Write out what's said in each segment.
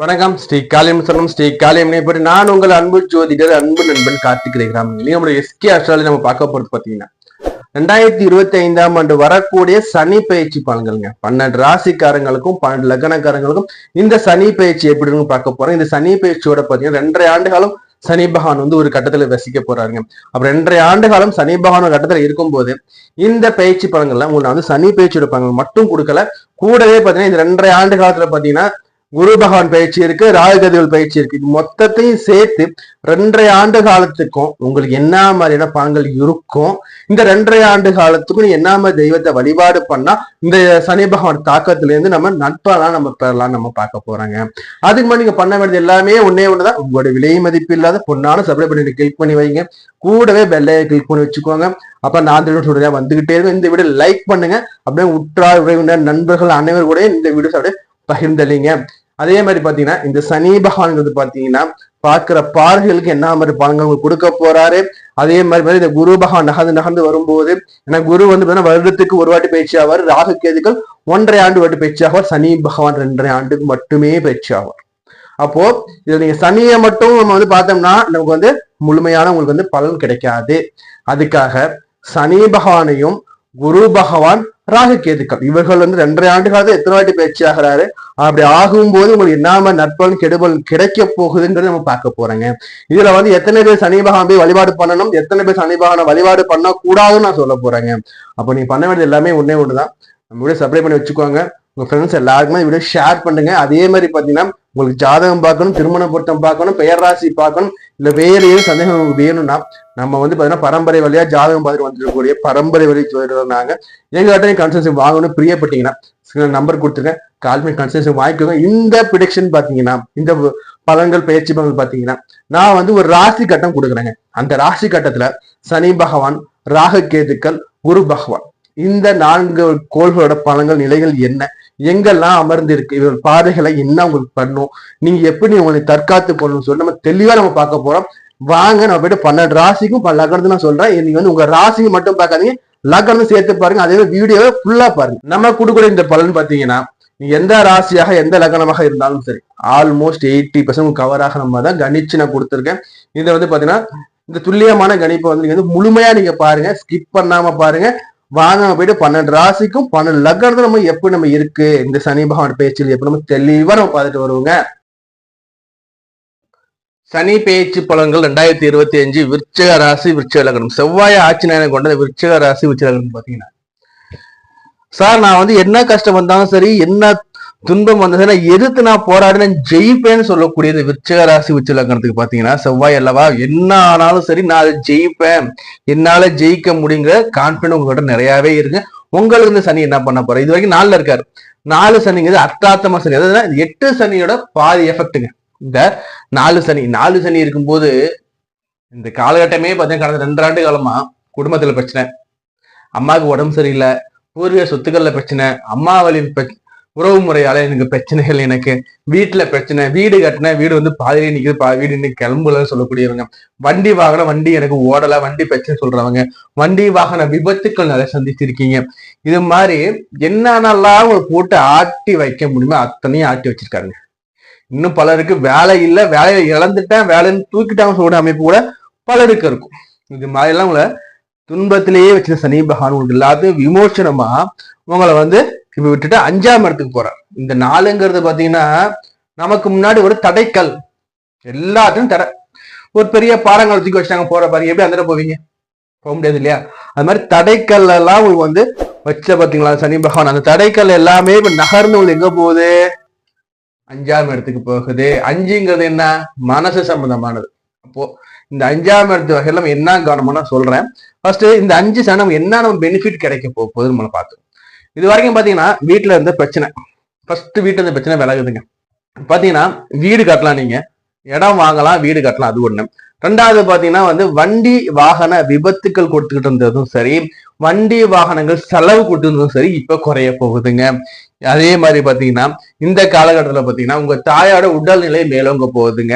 வணக்கம். ஸ்ரீ காளியம் சரணம். ஸ்ரீ காளியம் பற்றி நான் உங்கள் அன்பு ஜோதிடர் அன்பு நண்பன் கார்த்திக் ரேகிராம் நம்மளுடைய எஸ்கே அஸ்ட்ராலஜி நம்ம பார்க்க போறது பாத்தீங்கன்னா ரெண்டாயிரத்தி இருபத்தி ஐந்தாம் ஆண்டு வரக்கூடிய சனி பயிற்சி பலன்கள்ங்க. பன்னெண்டு ராசிக்காரங்களுக்கும் பன்னெண்டு லக்னக்காரங்களுக்கும் இந்த சனி பயிற்சி எப்படின்னு பார்க்க போறோம். இந்த சனி பயிற்சியோட பாத்தீங்கன்னா ரெண்டரை ஆண்டு காலம் சனி பகவான் வந்து ஒரு கட்டத்துல வசிக்க போறாருங்க. அப்ப ரெண்டரை ஆண்டு காலம் சனி பகவான் ஒரு கட்டத்துல இருக்கும்போது இந்த பயிற்சி பலன்கள்லாம் உங்களுக்கு வந்து சனி பயிற்சியோட பலன்கள் மட்டும் கொடுக்கல. கூடவே பாத்தீங்கன்னா இந்த ரெண்டரை ஆண்டு காலத்துல பாத்தீங்கன்னா குரு பகவான் பயிற்சி இருக்கு ராகுகதிகள் பயிற்சி இருக்கு. இது மொத்தத்தையும் சேர்த்து ரெண்டரை ஆண்டு காலத்துக்கும் உங்களுக்கு என்ன மாதிரியான பலன்கள் இருக்கும்? இந்த ரெண்டரை ஆண்டு காலத்துக்கும் நீ என்ன மாதிரி தெய்வத்தை வழிபாடு பண்ணா இந்த சனி பகவான் தாக்கத்துல இருந்து நம்ம நட்பெல்லாம் நம்ம பெறலாம் நம்ம பார்க்க போறாங்க. அதுக்கு முன்னாடி நீங்க பண்ண வேண்டியது எல்லாமே ஒன்னே ஒண்ணுதான். உங்களோட விலை மதிப்பு இல்லாத பொண்ணான சப்ளை பண்ணி கிளிக் பண்ணி வைங்க. கூடவே பெல்லையை கிளிக் பண்ணி வச்சுக்கோங்க. அப்ப நான் சொல்றேன் வந்துகிட்டே இருக்கும். இந்த வீடியோ லைக் பண்ணுங்க. அப்படியே உற்றார் உறவினர் நண்பர்கள் அனைவரும் கூட இந்த வீடியோஸ் அப்படியே பகிர்ந்தளிங்க. அதே மாதிரி பாத்தீங்கன்னா இந்த சனி பகவான்ங்கிறது பாத்தீங்கன்னா பார்க்கிற பார்வைகளுக்கு என்ன மாதிரி பலன்கள் உங்களுக்கு கொடுக்க போறாரு? அதே மாதிரி மாதிரி இந்த குரு பகவான் நகர்ந்து நகர்ந்து வரும்போது ஏன்னா குரு வந்து பாத்தீங்கன்னா வருடத்துக்கு ஒரு வாட்டி பயிற்சி ஆவார். ராகு கேதுகள் ஒன்றரை ஆண்டு வாட்டி பயிற்சி ஆவார். சனி பகவான் ரெண்டரை ஆண்டுக்கு மட்டுமே பயிற்சி ஆவார். அப்போ இதுல நீங்க சனியை மட்டும் நம்ம வந்து பார்த்தோம்னா நமக்கு வந்து முழுமையான உங்களுக்கு வந்து பலன் கிடைக்காது. அதுக்காக சனி பகவானையும் குரு பகவான் ராகு கேதுக்கள். இவர்கள் வந்து ரெண்டரை ஆண்டு காலத்தில் எத்தனை வாட்டி பயிற்சி ஆகிறாரு? அப்படி ஆகும்போது உங்களுக்கு என்ன நட்பலன் கெடுபல் கிடைக்க போகுதுன்றது நம்ம பார்க்க போறோங்க. இதுல வந்து எத்தனை பேர் சனி பகவான் போய் வழிபாடு பண்ணணும் எத்தனை பேர் சனி பகவான வழிபாடு பண்ண கூடாதுன்னு நான் சொல்ல போறேங்க. அப்போ நீங்க பண்ண வேண்டியது எல்லாமே ஒன்னே ஒண்ணுதான். நம்ம வீடியோ சப்ளை பண்ணி வச்சுக்கோங்க. உங்க ஃப்ரெண்ட்ஸ் எல்லாருக்குமே வீடியோ ஷேர் பண்ணுங்க. அதே மாதிரி பாத்தீங்கன்னா உங்களுக்கு ஜாதகம் பார்க்கணும் திருமண பொருத்தம் பார்க்கணும் பெயர் ராசி பார்க்கணும் இல்ல வேறு ஏதும் சந்தேகம் வேணும்னா நம்ம வந்து பாத்தீங்கன்னா பரம்பரை வழியா ஜாதகம் பார்த்துட்டு வந்துருக்கக்கூடிய பரம்பரை வழி சொல்றாங்க எங்ககிட்ட கன்சல்டேஷன் வாங்கணும் பிரியப்பட்டீங்கன்னா நம்பர் கொடுத்துருக்கேன் கால் பண்ணி வாங்கிக்கோங்க. இந்த ப்ரிடிக்ஷன் பாத்தீங்கன்னா இந்த பலன்கள் பயிற்சி பலன்கள் பாத்தீங்கன்னா நான் வந்து ஒரு ராசி கட்டம் கொடுக்குறேங்க. அந்த ராசி கட்டத்துல சனி பகவான் ராக கேதுக்கள் குரு பகவான் இந்த நான்கு கோள்களோட பலன்கள் நிலைகள் என்ன? எங்கெல்லாம் அமர்ந்திருக்கு இவர்கள் பாதைகளை என்ன உங்களுக்கு பண்ணும் நீங்க எப்படி உங்களை தற்காத்து கொள்ளணும் சொல்லி நம்ம தெளிவா நம்ம பார்க்க போறோம். வாங்க நம்ம போயிட்டு பன்னெண்டு ராசிக்கும் பல லக்னத்து நான் சொல்றேன். நீங்க வந்து உங்க ராசிக்கு மட்டும் பார்க்காதீங்க. லக்னம் சேர்த்து பாருங்க. அதே வீடியோவை ஃபுல்லா பாருங்க. நம்ம கொடுக்குற இந்த பலன் பாத்தீங்கன்னா நீ எந்த ராசியாக எந்த லக்னமாக இருந்தாலும் சரி ஆல்மோஸ்ட் எயிட்டி பர்சன்ட் கவராக நம்ம தான் கணிச்சு நான் கொடுத்துருக்கேன். இதை வந்து பாத்தீங்கன்னா இந்த துல்லியமான கணிப்பை வந்து நீங்க வந்து முழுமையா நீங்க பாருங்க. ஸ்கிப் பண்ணாம பாருங்க. வாங்க நம்ம போயிட்டு பன்னெண்டு ராசிக்கும் பன்னெண்டு லக்னத்தை நம்ம எப்படி நம்ம இருக்கு? இந்த சனி பகவான் பேச்சில் எப்படி நம்ம தெளிவா நம்ம பார்த்துட்டு வருவோங்க. சனி பேச்சு பலன்கள் ரெண்டாயிரத்தி இருபத்தி அஞ்சு விருச்சக ராசி விருச்சக லக்னம். செவ்வாய் ஆட்சி நேரம் கொண்ட விருச்சக ராசி விருச்சக லக்னம் பாத்தீங்கன்னா சார் நான் வந்து என்ன கஷ்டம் வந்தாலும் சரி என்ன துன்பம் வந்ததுன்னா எதிர்த்து நான் போராடின ஜெயிப்பேன்னு சொல்லக்கூடிய இந்த விருச்சக ராசி பாத்தீங்கன்னா செவ்வாய் அல்லவா என்ன ஆனாலும் சரி நான் அதை ஜெயிப்பேன். என்னால ஜெயிக்க முடியுங்கிற கான்பிடன்ஸ் உங்ககிட்ட நிறையவே இருக்கு. உங்களுக்கு இந்த சனி என்ன பண்ண போற இது வரைக்கும் நாலுல இருக்காரு. நாலு சனிங்கிறது அர்த்தாத்தம சனி. அதாவது எட்டு சனியோட பாதி எஃபெக்ட்டுங்க இந்த நாலு சனி. நாலு சனி இருக்கும்போது இந்த காலகட்டமே பார்த்தீங்கன்னா கடந்த ரெண்டு ஆண்டு காலமா குடும்பத்துல பிரச்சனை. அம்மாவுக்கு உடம்பு சரியில்லை. பூர்வீக சொத்துக்கள்ல பிரச்சனை. அம்மா வழி உறவு முறையால எனக்கு பிரச்சனைகள் எனக்கு. வீட்டுல பிரச்சனை வீடு கட்டின வீடு வந்து பாதிரியே நிக்குது பா வீடு இன்னைக்கு கிளம்புலன்னு சொல்லக்கூடியவங்க. வண்டி வாகனம் வண்டி எனக்கு ஓடல வண்டி பிரச்சனை சொல்றவங்க. வண்டி வாகன விபத்துக்கள் நிறைய சந்திச்சிருக்கீங்க இது மாதிரி என்னென்னலாம் ஒரு போட்டு ஆட்டி வைக்க முடியுமோ அத்தனையும் ஆட்டி வச்சிருக்காருங்க இன்னும் பலருக்கு வேலை இல்லை வேலையை இழந்துட்டேன் வேலைன்னு தூக்கிட்டாங்க சொல்ற அமைப்பு கூட பலருக்கு இருக்கும். இது மாதிரிலாம் உங்களை துன்பத்திலேயே வச்சிருந்த சனி பகவான் உங்களுக்கு எல்லாத்தையும் விமோச்சனமா உங்களை வந்து இப்ப விட்டுட்டு அஞ்சாம் இடத்துக்கு போறார். இந்த நாலுங்கிறது பாத்தீங்கன்னா நமக்கு முன்னாடி ஒரு தடைக்கல். எல்லாத்தையும் தடை. ஒரு பெரிய பாறங்களை தூக்கி வச்சாங்க போற பாருங்க எப்படி அந்த போவீங்க? போக முடியாது இல்லையா? அது மாதிரி தடைக்கல் எல்லாம் உங்களுக்கு வந்து வச்ச பாத்தீங்களா சனி பகவான்? அந்த தடைக்கல் எல்லாமே இப்ப நகர்ந்து உங்களுக்கு எங்க போகுது? அஞ்சாம் இடத்துக்கு போகுது. அஞ்சுங்கிறது என்ன? மனசு சம்பந்தமானது. அப்போ இந்த அஞ்சாம் இடத்து வகையில நம்ம என்ன கவனமா சொல்றேன். ஃபர்ஸ்ட் இந்த அஞ்சு சனம் என்ன நம்ம பெனிஃபிட் கிடைக்க போகுதுன்னு நம்ம பார்த்தோம் இது வரைக்கும் பாத்தீங்கன்னா வீட்டுல இருந்த பிரச்சனை. ஃபர்ஸ்ட் வீட்டுல இருந்த பிரச்சனை விலகுதுங்க. பாத்தீங்கன்னா வீடு கட்டலாம் நீங்க. இடம் வாங்கலாம் வீடு கட்டலாம் அது ஒண்ணு. ரெண்டாவது பாத்தீங்கன்னா வந்து வண்டி வாகன விபத்துக்கள் கொடுத்துக்கிட்டு இருந்ததும் சரி வண்டி வாகனங்கள் செலவு கொடுத்துருந்ததும் சரி இப்ப குறைய போகுதுங்க. அதே மாதிரி பாத்தீங்கன்னா இந்த காலகட்டத்துல பாத்தீங்கன்னா உங்க தாயோட உடல்நிலை மேலோங்க போகுதுங்க.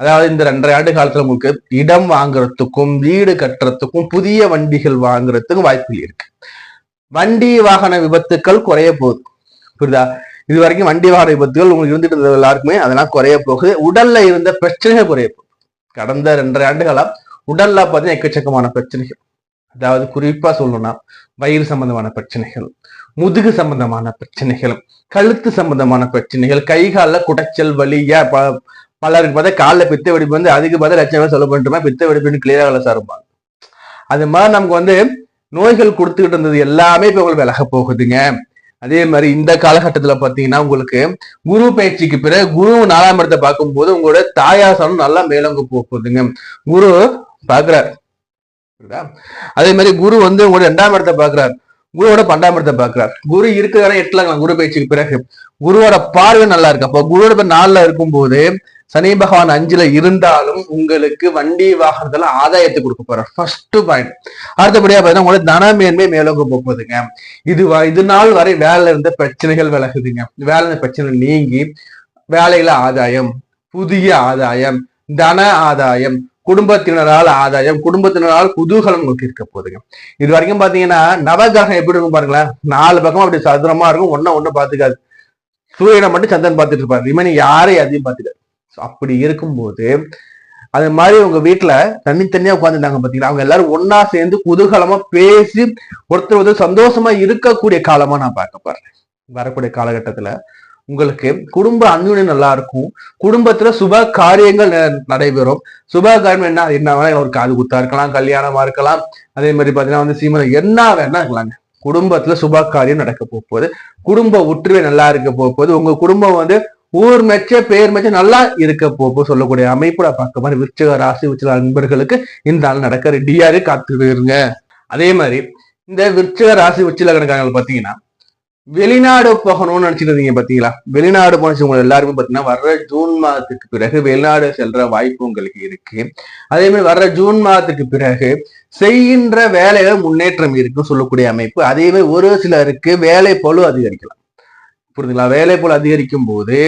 அதாவது இந்த ரெண்டரை ஆண்டு காலத்துல உங்களுக்கு இடம் வாங்குறதுக்கும் வீடு கட்டுறதுக்கும் புதிய வண்டிகள் வாங்குறதுக்கும் வாய்ப்புகள் இருக்கு. வண்டி வாகன விபத்துக்கள் குறைய போகுது. புரியுதா? இது வரைக்கும் வண்டி வாகன விபத்துகள் உங்களுக்கு இருந்துட்டு எல்லாருக்குமே அதெல்லாம் குறைய போகுது. உடல்ல இருந்த பிரச்சனைகள் குறைய போகுது. கடந்த ரெண்டரை ஆண்டுகளா உடல்ல பார்த்தீங்கன்னா எக்கச்சக்கமான பிரச்சனைகள். அதாவது குறிப்பா சொல்லணும்னா வயிறு சம்பந்தமான பிரச்சனைகள் முதுகு சம்பந்தமான பிரச்சனைகள் கழுத்து சம்பந்தமான பிரச்சனைகள் கை காலில் குடைச்சல் வலி ப- பலருக்கு பார்த்தா காலில் பித்த வெடிப்பு வந்து அதுக்கு பார்த்தா லட்சம் சொல்ல பண்ணிட்டுமா பித்த வெடிப்புன்னு கிளியராக சார் இருப்பாங்க. அது மாதிரி நமக்கு வந்து நோய்கள் கொடுத்துக்கிட்டு இருந்தது எல்லாமே இப்ப உங்களுக்கு விலக போகுதுங்க. அதே மாதிரி இந்த காலகட்டத்துல பாத்தீங்கன்னா உங்களுக்கு குரு பயிற்சிக்கு பிறகு குரு நாலாம் இடத்தை பார்க்கும்போது உங்களோட தாயாசனம் நல்லா மேலோங்க போகுதுங்க. குரு பாக்குறார் அதே மாதிரி குரு வந்து உங்களோட ரெண்டாம் இடத்தை பாக்குறார் குருவோட பன்னெண்டாம் இடத்தை பாக்குறார் குரு இருக்கிற எட்டுல குரு பயிற்சிக்கு பிறகு. குருவோட பார்வை நல்லா இருக்கு. அப்போ குருவோட இப்ப இருக்கும் இருக்கும்போது சனி பகவான் அஞ்சுல இருந்தாலும் உங்களுக்கு வண்டி வாகனத்துல ஆதாயத்தை கொடுக்க போறார். ஃபர்ஸ்ட் பாயிண்ட் அடுத்தபடியா பார்த்தீங்கன்னா உங்களுக்கு தனமேன்மை மேலோங்க போகுதுங்க இது வ- இது நாள் வரை வேலை இருந்த பிரச்சனைகள் விலகுதுங்க. வேலை இருந்த பிரச்சனை நீங்கி வேலையில ஆதாயம் புதிய ஆதாயம் தன ஆதாயம் குடும்பத்தினரால் ஆதாயம் குடும்பத்தினரால் குதூகலம் உங்களுக்கு இருக்க போகுதுங்க. இது வரைக்கும் பாத்தீங்கன்னா நவகிரகம் எப்படி இருக்கும் பாருங்களேன். நாலு பக்கம் அப்படி சதுரமா இருக்கும். ஒன்னும் ஒன்னும் பாத்துக்காது சூரியனை மட்டும் சந்திரன் பார்த்துட்டு இருப்பாரு. இனிமே யாரையும் அதையும் பார்த்துக்காது. அப்படி இருக்கும்போது அது மாதிரி உங்க வீட்டுல தனித்தனியா உட்காந்துருந்தாங்க பாத்தீங்களா? அவங்க எல்லாரும் ஒண்ணா சேர்ந்து குதூகலமா பேசி ஒருத்தர் ஒருத்தர் சந்தோஷமா இருக்கக்கூடிய காலமா நான் பார்க்க போறேன். வரக்கூடிய காலகட்டத்துல உங்களுக்கு குடும்ப அந்யுன்யம் நல்லா இருக்கும் குடும்பத்துல சுப காரியங்கள் ந- நடைபெறும். சுப காரியம் என்ன? என்ன வேணா ஒரு காது குத்தா இருக்கலாம் கல்யாணமா இருக்கலாம். அதே மாதிரி பாத்தீங்கன்னா வந்து சீமனம் என்ன வேணா இருக்கலாங்க. குடும்பத்துல சுப காரியம் நடக்க போக போகுது. குடும்ப ஒற்றுமை நல்லா இருக்க போக போகுது. உங்க குடும்பம் வந்து ஊர் மெச்ச பேர் மெச்ச நல்லா இருக்க போப்போ சொல்லக்கூடிய அமைப்பு பார்க்க மாதிரி விருச்சக ராசி விருச்சக நண்பர்களுக்கு இந்த நாள் நடக்க ரெடியாரு காத்துருங்க அதே மாதிரி இந்த விருச்சக ராசி விருச்சிக கணக்காரர்கள் பாத்தீங்கன்னா வெளிநாடு போகணும்னு நினைச்சிட்டு இருந்தீங்க பாத்தீங்களா வெளிநாடு போனவங்க எல்லாருமே பாத்தீங்கன்னா வர்ற ஜூன் மாதத்துக்கு பிறகு வெளிநாடு செல்ற வாய்ப்பு உங்களுக்கு இருக்கு. அதே மாதிரி வர்ற ஜூன் மாதத்துக்கு பிறகு செய்கின்ற வேலையில முன்னேற்றம் இருக்குன்னு சொல்லக்கூடிய அமைப்பு. அதே மாதிரி ஒரு சிலருக்கு வேலை போலும் அதிகரிக்கலாம். புரியுதுங்களா வேலை போல் அதிகரிக்கும் போது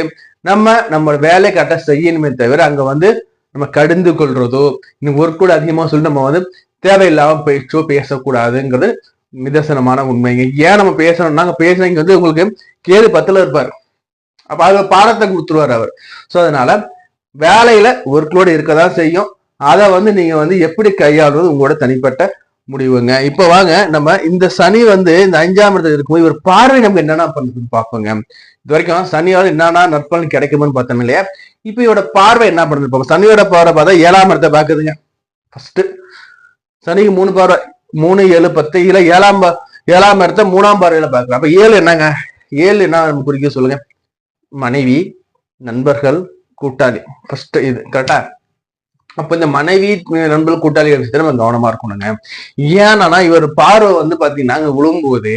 நம்ம நம்ம வேலை கரெக்டாக செய்யணுமே தவிர அங்கே வந்து நம்ம கடிந்து கொள்றதோ இன்னும் ஒர்க் கூட அதிகமாக சொல்லி நம்ம வந்து தேவையில்லாம பேச்சோ பேசக்கூடாதுங்கிறது நிதர்சனமான உண்மைங்க ஏன் நம்ம பேசணும்னா அங்கே பேசுறவங்க வந்து உங்களுக்கு கேது பத்தில் இருப்பார். அப்போ அது பாடத்தை கொடுத்துருவார் அவர். ஸோ அதனால வேலையில ஒர்க்லோடு இருக்கதான் செய்யும். அதை வந்து நீங்கள் வந்து எப்படி கையாளுறது உங்களோட தனிப்பட்ட முடிவுங்க. இப்ப வாங்க நம்ம இந்த சனி வந்து இந்த அஞ்சாம் இடத்துல இருக்கும்போது ஒரு பார்வை நமக்கு என்னென்ன பண்ணுதுன்னு பார்ப்போங்க. இது வரைக்கும் சனியோட என்னென்ன நற்பலன் கிடைக்கும்னு பார்த்தோம் இல்லையா? இப்ப இவரோட பார்வை என்ன பண்ணுது பார்ப்போம். சனியோட பார்வை பார்த்தா ஏழாம் இடத்தை பார்க்குதுங்க. ஃபர்ஸ்ட் சனிக்கு மூணு பார்வை. மூணு ஏழு பத்து. இல்ல ஏழாம் பா- ஏழாம் இடத்த மூணாம் பார்வையில பார்க்கலாம். அப்ப ஏழு என்னங்க? ஏழு என்ன நம்ம குறிக்க சொல்லுங்க? மனைவி நண்பர்கள் கூட்டாளி. ஃபர்ஸ்ட் இது கரெக்டா அப்ப இந்த மனைவி நண்பர்கள் கூட்டாளிகள் விஷயத்துல நம்ம கவனமா இருக்கணுங்க. ஏன்னா இவர் பார்வை வந்து பாத்தீங்கன்னா விழும்போது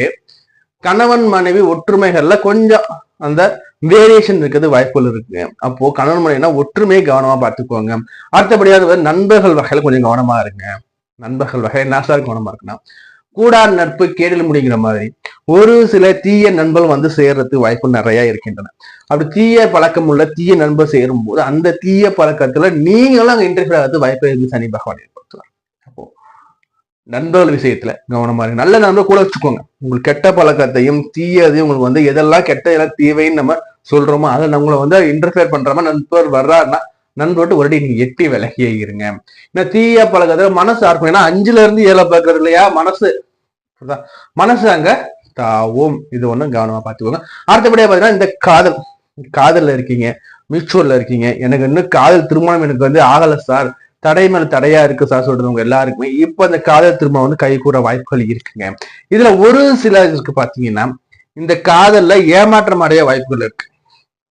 கணவன் மனைவி ஒற்றுமைகள்ல கொஞ்சம் அந்த வேரியேஷன் இருக்கிறது வாய்ப்புகள் இருக்குங்க அப்போ கணவன் மனைவினா ஒற்றுமையை கவனமா பார்த்துக்கோங்க. அடுத்தபடியாக நண்பர்கள் வகையில கொஞ்சம் கவனமா இருங்க. நண்பர்கள் வகையில் என்ன சார் கவனமா இருக்குன்னா கூடார் நட்பு கேடில் முடிங்கிற மாதிரி. ஒரு சில தீய நண்பர்கள் வந்து சேர்றதுக்கு வாய்ப்பு நிறைய இருக்கின்றன. அப்படி தீய பழக்கம் உள்ள தீய நண்பர் சேரும் போது அந்த தீய பழக்கத்துல நீங்களும் அங்க இன்டர்ஃபியர் ஆகிறது வாய்ப்பு இருந்து சனி பகவான் ஏற்படுத்துவார் அப்போ நண்பர்கள் விஷயத்துல கவனமா இருக்கு நல்ல நண்பர் கூட வச்சுக்கோங்க. உங்களுக்கு கெட்ட பழக்கத்தையும் தீயதையும் உங்களுக்கு வந்து எதெல்லாம் கெட்ட எல்லாம் தீவைன்னு நம்ம சொல்றோமோ அதை நம்மளை வந்து இன்டர்ஃபியர் பண்ற மாதிரி நண்பர் வர்றாருன்னா நண்பர்கிட்ட ஒரு நீங்க எட்டி விலகியே இருங்க. ஏன்னா தீய பழக்கத்துல மனசு ஆர்க்கும் ஏன்னா அஞ்சுல இருந்து ஏழை பார்க்கறது இல்லையா? மனசு. மனசு அங்க தாவும் இது ஒண்ணும் கவனமா பார்த்துக்கோங்க. அடுத்தபடியா பாத்தீங்கன்னா இந்த காதல் காதல்ல இருக்கீங்க. மியூச்சுவல்ல இருக்கீங்க. எனக்கு இன்னும் காதல் திருமணம் எனக்கு வந்து ஆகல சார் தடை மேல தடையா இருக்கு சார் சொல்றவங்க எல்லாருக்குமே. இப்ப அந்த காதல் திருமணம் வந்து கை கூற வாய்ப்புகள் இருக்குங்க. இதுல ஒரு சிலருக்கு பாத்தீங்கன்னா இந்த காதல்ல ஏமாற்றம் அடைய வாய்ப்புகள் இருக்கு.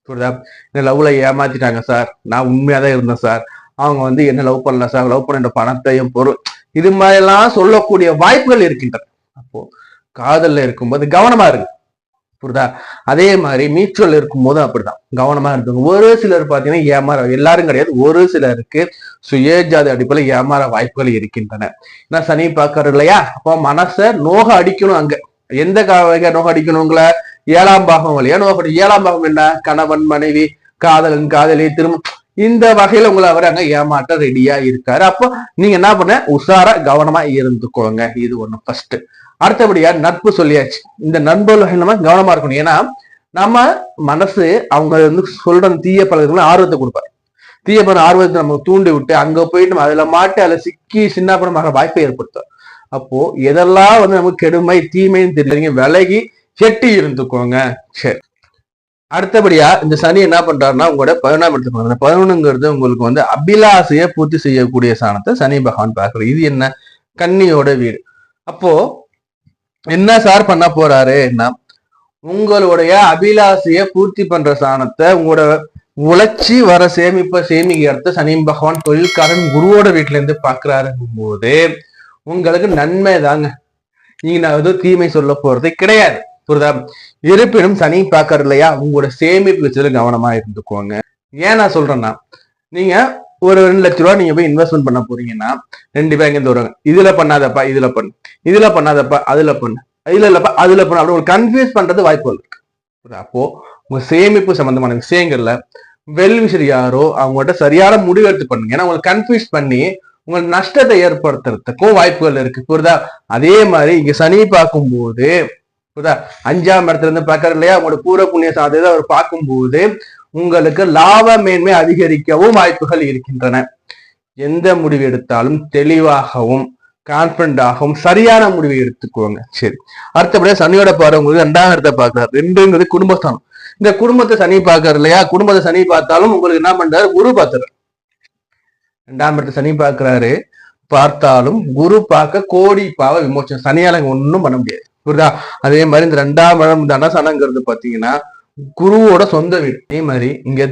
புரியுதா? இந்த லவ்ல ஏமாத்திட்டாங்க சார் நான் உண்மையா தான் இருந்தேன் சார் அவங்க வந்து என்ன லவ் பண்ணல சார் லவ் பண்ண பணத்தையும் பொருள் இது மாதிரி எல்லாம் சொல்லக்கூடிய வாய்ப்புகள் இருக்கின்றன. அப்போ காதல்ல இருக்கும்போது கவனமா இருக்கு புரியுதா? அதே மாதிரி மியூச்சுவல் இருக்கும்போது அப்படிதான் கவனமா இருக்குங்க ஒரு சிலர் பாத்தீங்கன்னா ஏமாற எல்லாரும் கிடையாது. ஒரு சிலருக்கு சுயஜாதி அடிப்படையில் ஏமாற வாய்ப்புகள் இருக்கின்றன. ஏன்னா சனி பாக்குறது இல்லையா? அப்போ மனசை நோக அடிக்கணும் அங்க. எந்த கா- வகை நோக அடிக்கணுங்கள ஏழாம் பாகம் வழியா நோக ஏழாம் பாகம் என்ன? கணவன் மனைவி காதலன் காதலி திரும்ப இந்த வகையில உங்களை அவர் அங்க ஏமாற்ற ரெடியா இருக்காரு. அப்போ நீங்க என்ன பண்ண? உஷாரா கவனமா இருந்துக்கோங்க. இது ஒண்ணு ஃபர்ஸ்ட் அடுத்தபடியா நட்பு சொல்லியாச்சு. இந்த நண்பர்கள் நம்ம கவனமா இருக்கணும். ஏன்னா நம்ம மனசு அவங்க வந்து சொல்ற தீய பழக்கங்கள் ஆர்வத்தை கொடுப்பாரு. தீய பழம் ஆர்வத்தை நம்ம தூண்டி விட்டு அங்க போயிட்டு நம்ம அதுல மாட்டி அதுல சிக்கி சின்ன பணமாக வாய்ப்பை ஏற்படுத்தும் அப்போ எதெல்லாம் வந்து நமக்கு கெடுமை தீமைன்னு தெரியலீங்க விலகி செட்டி இருந்துக்கோங்க. சரி. அடுத்தபடியா இந்த சனி என்ன பண்றாருன்னா உங்களோட பதினொன்றாம் இடத்துக்கு அந்த பதினொன்னுங்கிறது உங்களுக்கு வந்து அபிலாசையை பூர்த்தி செய்யக்கூடிய சாணத்தை சனி பகவான் பார்க்குறது இது என்ன? கன்னியோட வீடு. அப்போ என்ன சார் பண்ண போறாருன்னா உங்களுடைய அபிலாசைய பூர்த்தி பண்ற சாணத்தை உங்களோட உழைச்சி வர சேமிப்ப சேமிக்கிறத சனி பகவான் தொழில்காரன் குருவோட வீட்டுல இருந்து பாக்குறாருங்கும் போது உங்களுக்கு நன்மை தாங்க. நீங்க நான் ஏதோ தீமை சொல்ல போறது கிடையாது. புரிதா? இருப்பினும் சனி பாக்குறது இல்லையா? உங்களோட சேமிப்பு வச்சதுல கவனமா இருந்துக்கோங்க. ஏன் நான் சொல்றேன்னா நீங்க ஒரு ரெண்டு லட்ச ரூபா நீங்க போய் இன்வெஸ்ட்மெண்ட் பண்ண போறீங்கன்னா ரெண்டு பேங்க் இருந்து வருவாங்க. இதுல பண்ணாதப்பா இதுல பண்ணு. இதுல பண்ணாதப்பா அதுல பண்ணு. இதுல இல்லப்பா அதுல பண்ணு. அப்படி ஒரு கன்ஃபியூஸ் பண்றது வாய்ப்புகள் இருக்கு. அப்போ உங்க சேமிப்பு சம்பந்தமான விஷயங்கள்ல வெல் விஷயம் யாரோ அவங்கள்ட்ட சரியான முடிவு எடுத்து பண்ணுங்க. ஏன்னா உங்களுக்கு கன்ஃபியூஸ் பண்ணி உங்களுக்கு நஷ்டத்தை ஏற்படுத்துறதுக்கும் வாய்ப்புகள் இருக்கு. புரியுதா? அதே மாதிரி இங்க சனி பார்க்கும்போது புரியுதா? அஞ்சாம் இடத்துல இருந்து பார்க்கறது இல்லையா? அவங்களோட பூர புண்ணிய சாதத்தை அவர் பார்க்கும்போது உங்களுக்கு லாப மேன்மை அதிகரிக்கவும் வாய்ப்புகள் இருக்கின்றன. எந்த முடிவு எடுத்தாலும் தெளிவாகவும் கான்பிடண்டாகவும் சரியான முடிவை எடுத்துக்கோங்க. சரி. அடுத்தபடியா சனியோட பாரு உங்களுக்கு ரெண்டாம் இடத்தை பார்க்கிறார். ரெண்டுங்கிறது குடும்பஸ்தானம். இந்த குடும்பத்தை சனி பார்க்கறாரு இல்லையா? குடும்பத்தை சனி பார்த்தாலும் உங்களுக்கு என்ன பண்றாரு? குரு பார்த்துறாரு ரெண்டாம் இடத்தை சனி பார்க்கிறாரு. பார்த்தாலும் குரு பார்க்க கோடி பாவ விமோச்சனம் சனியால ஒன்றும் பண்ண முடியாது. புரியுதா? அதே மாதிரி இந்த ரெண்டாம் இடம் தனசனங்கிறது பாத்தீங்கன்னா குருவோட சொந்த வீடு. அதே மாதிரி இங்க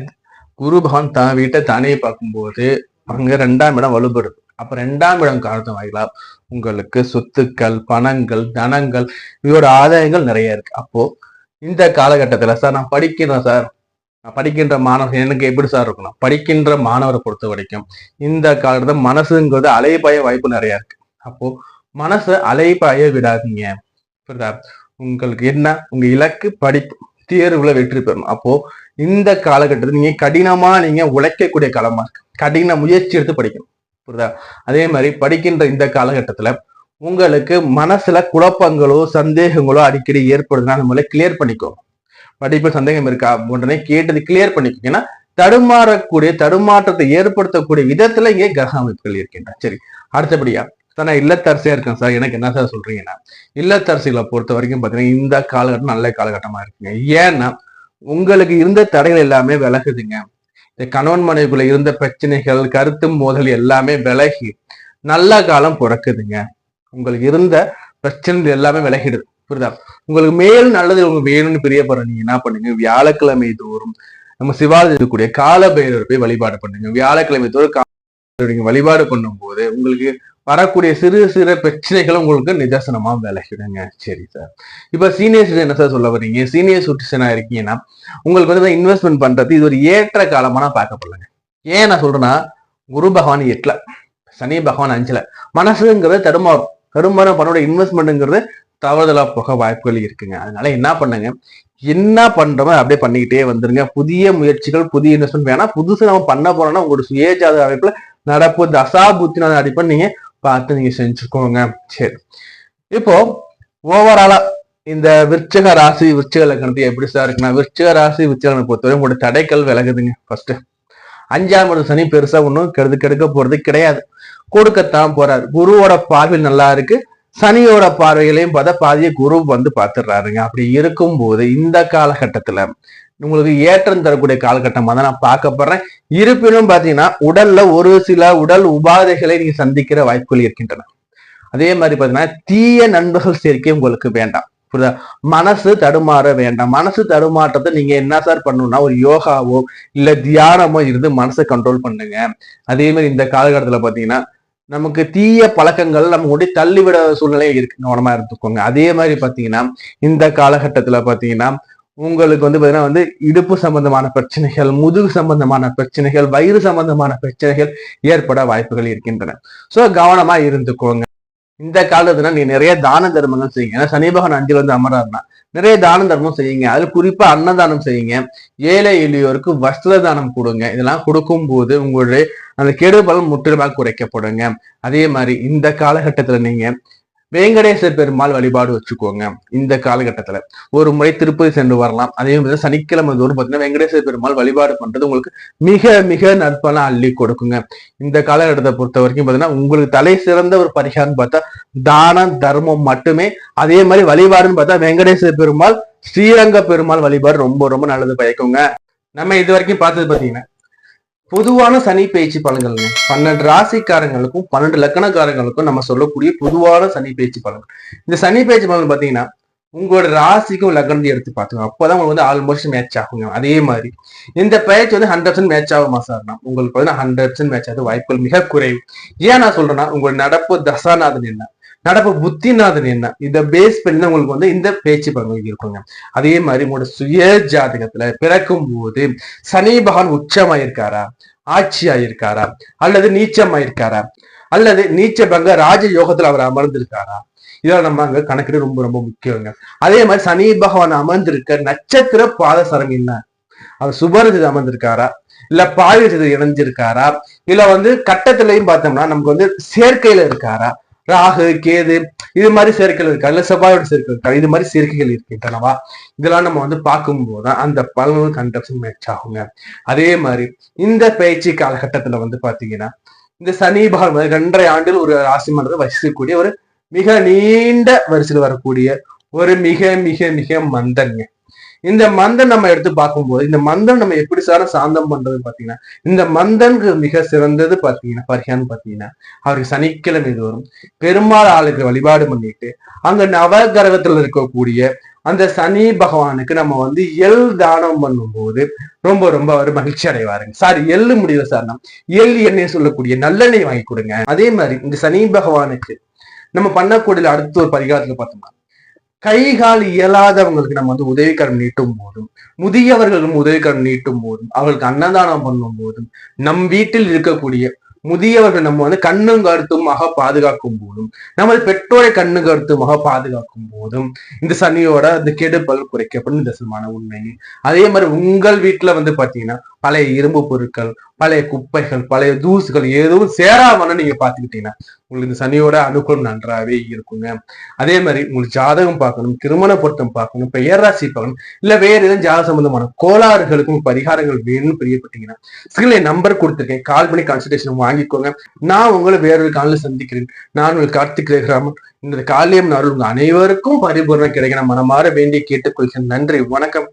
குரு பகவான் தான் வீட்டை தானே பார்க்கும்போது அங்க ரெண்டாம் இடம் வலுப்படுது அப்ப ரெண்டாம் இடம் காரணம் வாயிலா உங்களுக்கு சொத்துக்கள் பணங்கள் தனங்கள் இதோட ஆதாயங்கள் நிறைய இருக்கு. அப்போ இந்த காலகட்டத்துல சார் நான் படிக்கிறேன் சார். நான் படிக்கின்ற மாணவர் எனக்கு எப்படி சார் இருக்கணும்? படிக்கின்ற மாணவரை பொறுத்த வரைக்கும் இந்த காலகட்டத்தில் மனசுங்கிறது அலைபாய வாய்ப்பு நிறைய இருக்கு. அப்போ மனசை அலைபாய விடாதீங்க. புரியுதா? உங்களுக்கு என்ன? உங்க இலக்கு படிப்பு. தேர்வுல வெற்றி பெறணும். அப்போ இந்த காலகட்டத்தில் நீங்க கடினமா நீங்க உழைக்கக்கூடிய காலமா இருக்கு. கடின முயற்சி எடுத்து படிக்கணும். புரியுதா? அதே மாதிரி படிக்கின்ற இந்த காலகட்டத்துல உங்களுக்கு மனசுல குழப்பங்களோ சந்தேகங்களோ அடிக்கடி ஏற்படுதுன்னா நம்மள கிளியர் பண்ணிக்கோங்க. படிப்பு சந்தேகம் இருக்கா? உடனே கேட்டது கிளியர் பண்ணிக்கோங்க. ஏன்னா தடுமாறக்கூடிய தடுமாற்றத்தை ஏற்படுத்தக்கூடிய விதத்துல இங்கே கிரக அமைப்புகள் இருக்கின்றன. சரி அடுத்தபடியா சார் நான் இல்லத்தரசியா இருக்கேன் சார். எனக்கு என்ன சார் சொல்றீங்கன்னா இல்லத்தரசிகளை பொறுத்த வரைக்கும் பாத்தீங்கன்னா இந்த காலகட்டம் நல்ல காலகட்டமா இருக்குங்க. ஏன்னா உங்களுக்கு இருந்த தடைகள் எல்லாமே விலகுதுங்க. இந்த கணவன் மனைவிக்குள்ள இருந்த பிரச்சனைகள் கருத்து மோதல் எல்லாமே விலகி நல்ல காலம் பிறக்குதுங்க. உங்களுக்கு இருந்த பிரச்சனைகள் எல்லாமே விலகிடுது. புரியுதா? உங்களுக்கு மேல் நல்லது உங்களுக்கு வேணும்னு பிரியப்படுற நீங்க என்ன பண்ணுங்க? வியாழக்கிழமை தோறும் நம்ம சிவாலயம் இருக்கக்கூடிய கால பைரவர் போய் வழிபாடு பண்ணுங்க. வியாழக்கிழமை தோறும் வழிபாடு பண்ணும்போது உங்களுக்கு வரக்கூடிய சிறு சிறு பிரச்சனைகள் உங்களுக்கு நிதர்சனமா விலகிடுங்க சரி சார் இப்ப சீனியர் சிட்டிசன் என்ன சார் சொல்ல வரீங்க சீனியர் சிட்டிசனா இருக்கீங்கன்னா உங்களுக்கு வந்து இன்வெஸ்ட்மெண்ட் பண்றது இது ஒரு ஏற்ற காலமா நான் பார்க்கப்படலங்க ஏன் நான் சொல்றேன்னா குரு பகவான் எட்டுல சனி பகவான் அஞ்சுல. மனசுங்கிறது தடுமாறும். தடுமாறும் பண்ணோட இன்வெஸ்ட்மெண்ட்டுங்கிறது தவறுதலா போக வாய்ப்புகள் இருக்குங்க. அதனால என்ன பண்ணுங்க? என்ன பண்றோமோ அப்படியே பண்ணிக்கிட்டே வந்துருங்க. புதிய முயற்சிகள் புதிய இன்வெஸ்ட்மெண்ட் வேணா புதுசு நம்ம பண்ண போறோம்னா உங்களோட சுயஜாத அமைப்புல நடப்பு தசா புத்தினாத அடிப்படை நீங்க பார்த்து நீங்க செஞ்சுக்கோங்க சரி. இப்போ ஓவராலா இந்த விருச்சக ராசி விருச்சக லக்னத்தை எப்படி சார் இருக்குன்னா விருச்சக ராசி விருச்சக லக்னம் பொறுத்தவரை உங்களோட தடைக்கல் விலகுதுங்க. ஃபர்ஸ்ட் அஞ்சாம் இடம் சனி பெருசா ஒன்றும் கெடுத்து கெடுக்க போறது கிடையாது. கொடுக்கத்தான் போறாரு. குருவோட பார்வை நல்லா இருக்கு. சனியோட பார்வைகளையும் பார்த்தா பாதிய குரு வந்து பார்த்துடுறாருங்க. அப்படி இருக்கும்போது இந்த காலகட்டத்துல உங்களுக்கு ஏற்றம் தரக்கூடிய காலகட்டமாக தான் நான் பார்க்கப்படுறேன் இருப்பினும் பார்த்தீங்கன்னா உடல்ல ஒரு சில உடல் உபாதைகளை நீங்க சந்திக்கிற வாய்ப்புகள் இருக்கின்றன. அதே மாதிரி பார்த்தீங்கன்னா தீய நண்பர்கள் சேர்க்கை உங்களுக்கு வேண்டாம். புரியுதா? மனசு தடுமாற வேண்டாம். மனசு தடுமாற்றத்தை நீங்க என்ன சார் பண்ணணும்னா ஒரு யோகாவோ இல்ல தியானமோ இருந்து மனசை கண்ட்ரோல் பண்ணுங்க. அதே மாதிரி இந்த காலகட்டத்துல பாத்தீங்கன்னா நமக்கு தீய பழக்கங்கள் நம்ம உடைய தள்ளிவிட சூழ்நிலை இருக்கு. கவனமா இருந்துக்கோங்க. அதே மாதிரி பாத்தீங்கன்னா இந்த காலகட்டத்துல பாத்தீங்கன்னா உங்களுக்கு வந்து பாத்தீங்கன்னா வந்து இடுப்பு சம்பந்தமான பிரச்சனைகள் முதுகு சம்பந்தமான பிரச்சனைகள் வயிறு சம்பந்தமான பிரச்சனைகள் ஏற்பட வாய்ப்புகள் இருக்கின்றன. சோ கவனமா இருந்துக்கோங்க. இந்த காலத்துல நீ நிறைய தான தர்மங்கள் செய்யுங்க. ஏன்னா சனி பகவான் அஞ்சில் வந்து அமராருனா நிறைய தான தர்மம் செய்யுங்க. அது குறிப்பா அன்னதானம் செய்யுங்க. ஏழை எளியோருக்கு வஸ்திர தானம் கொடுங்க. இதெல்லாம் கொடுக்கும் போது உங்களுடைய அந்த கெடுபலம் முற்றிலுமாக குறைக்கப்படுங்க. அதே மாதிரி இந்த காலகட்டத்துல நீங்க வெங்கடேசர் பெருமாள் வழிபாடு வச்சுக்கோங்க இந்த காலகட்டத்துல. ஒரு முறை திருப்பதி சென்று வரலாம். அதே மாதிரி சனிக்கிழமை தோறும் பார்த்தீங்கன்னா வெங்கடேசர் பெருமாள் வழிபாடு பண்றது உங்களுக்கு மிக மிக நற்பலன் அள்ளி கொடுக்குங்க. இந்த காலகட்டத்தை பொறுத்த வரைக்கும் பாத்தீங்கன்னா உங்களுக்கு தலை சிறந்த ஒரு பரிகாரம் பார்த்தா தானம் தர்மம் மட்டுமே. அதே மாதிரி வழிபாடுன்னு பார்த்தா வெங்கடேசர் பெருமாள் ஸ்ரீரங்க பெருமாள் வழிபாடு ரொம்ப ரொம்ப நல்லது பயக்குங்க. நம்ம இது வரைக்கும் பார்த்தது பாத்தீங்கன்னா பொதுவான சனி பயிற்சி பலன்கள்ங்க. பன்னெண்டு ராசிக்காரங்களுக்கும் பன்னெண்டு லக்கணக்காரங்களுக்கும் நம்ம சொல்லக்கூடிய பொதுவான சனி பயிற்சி பலன்கள். இந்த சனி பயிற்சி பலன் பாத்தீங்கன்னா உங்களோட ராசிக்கும் லக்னத்தையும் எடுத்து பார்த்துக்கோங்க. அப்போதான் உங்களுக்கு வந்து ஆல்மோஸ்ட் மேட்ச் ஆகுங்க. அதே மாதிரி. இந்த பயிற்சி வந்து ஹண்ட்ரட் பர்சன்ட் மேட்ச் ஆகுமா சார்னா உங்களுக்கு வந்து ஹண்ட்ரட் பர்சன்ட் மேட்ச் ஆகுது வாய்ப்புகள் மிக குறைவு. ஏன் நான் சொல்றேன்னா உங்களோட நடப்பு தசாநாதன் என்ன? நடப்பு புத்திநாதன் என்ன? இதை பேஸ் பண்ணி தான் உங்களுக்கு வந்து இந்த பேச்சு பங்கு இருக்குங்க. அதே மாதிரி உங்களோட சுய ஜாதகத்துல பிறக்கும் போது சனி பகவான் உச்சமாயிருக்காரா? ஆட்சி ஆயிருக்காரா அல்லது நீச்சமாயிருக்காரா? அல்லது நீச்ச பங்க ராஜ யோகத்துல அவர் அமர்ந்திருக்காரா? இதெல்லாம் நம்ம அங்க கணக்கிட ரொம்ப ரொம்ப முக்கியங்க. அதே மாதிரி சனி பகவான் அமர்ந்திருக்க நட்சத்திர பாதசரம் என்ன? அவர் சுபரஜித் அமர்ந்திருக்காரா? இல்ல பாயுஜது இணைஞ்சிருக்காரா? இல்ல வந்து கட்டத்திலையும் பார்த்தோம்னா நமக்கு வந்து சேர்க்கையில இருக்காரா? ராகு கேது இது மாதிரி சேர்க்கைகள் இருக்கா. இல்ல செவ்வாயோட சேர்க்கை இருக்கா இது மாதிரி சேர்க்கைகள் இருக்கின்றனவா இதெல்லாம் நம்ம வந்து பார்க்கும்போது தான் அந்த பலன்கள் கண்டப்ஷன் மேட்ச் ஆகுங்க. அதே மாதிரி இந்த பயிற்சி காலகட்டத்துல வந்து பாத்தீங்கன்னா இந்த சனி பகவான் ரெண்டரை ஆண்டில் ஒரு ராசி மன்றத்தை வசிக்கக்கூடிய ஒரு மிக நீண்ட வரிசையில் வரக்கூடிய ஒரு மிக மிக மிக மந்தன்ங்க. இந்த மந்தன் நம்ம எடுத்து பார்க்கும்போது இந்த மந்தன் நம்ம எப்படி சார சாந்தம் பண்றது பாத்தீங்கன்னா இந்த மந்தனுக்கு மிக சிறந்தது பாத்தீங்கன்னா பரிகான்னு பாத்தீங்கன்னா அவருக்கு சனிக்கிழமை தோறும் பெருமாள் ஆளுக்கு வழிபாடு பண்ணிட்டு அங்க நவகிரகத்துல இருக்கக்கூடிய அந்த சனி பகவானுக்கு நம்ம வந்து எள் தானம் பண்ணும்போது ரொம்ப ரொம்ப அவர் மகிழ்ச்சி அடைவாருங்க. சார் எள்ளு முடிவு சார் நம்ம எள் எண்ணெய் சொல்லக்கூடிய நல்லெண்ணெய் வாங்கி கொடுங்க. அதே மாதிரி இந்த சனி பகவானுக்கு நம்ம பண்ணக்கூடிய அடுத்த ஒரு பரிகாரத்துல பார்த்தோம்னா கை கால் இயலாதவங்களுக்கு நம்ம வந்து உதவிக்கரம் நீட்டும் போதும். முதியவர்களும் உதவிக்கரம் நீட்டும் போதும். அவர்களுக்கு அன்னதானம் பண்ணும் போதும். நம் வீட்டில் இருக்கக்கூடிய முதியவர்கள் நம்ம வந்து கண்ணும் கருத்துமாக பாதுகாக்கும் போதும். நமது பெற்றோரை கண்ணு கருத்துமாக பாதுகாக்கும் போதும். இந்த சனியோட அந்த கெடுபல் குறைக்கப்படும் தசமான உண்மை அதே மாதிரி உங்கள் வீட்டுல வந்து பாத்தீங்கன்னா பழைய இரும்பு பொருட்கள் பழைய குப்பைகள் பழைய தூசுகள் எதுவும் சேராமன்னு நீங்க பாத்துக்கிட்டீங்கன்னா உங்களுக்கு இந்த சனியோட அனுகூலம் நன்றாவே இருக்குங்க. அதே மாதிரி உங்களுக்கு ஜாதகம் பார்க்கணும் திருமண பொருத்தம் பார்க்கணும் பெயராசி பார்க்கணும் இல்ல வேற எதுவும் ஜாத சம்பந்தமான கோளாறுகளுக்கும் பரிகாரங்கள் வேணும்னு பிரியப்பட்டீங்கன்னா ஸ்கிரீன்ல நம்பர் கொடுத்துருக்கேன். கால் பண்ணி கன்சல்டேஷன் வாங்கிக்கோங்க. நான் உங்களை வேறொரு காலில் சந்திக்கிறேன். நான் உங்களுக்கு கார்த்திக் ரேகராமன். இந்த காலியம் நாள் உங்க அனைவருக்கும் பரிபூர்ணம் கிடைக்கணும் மனமாற வேண்டிய கேட்டுக்கொள்கிறேன். நன்றி வணக்கம்.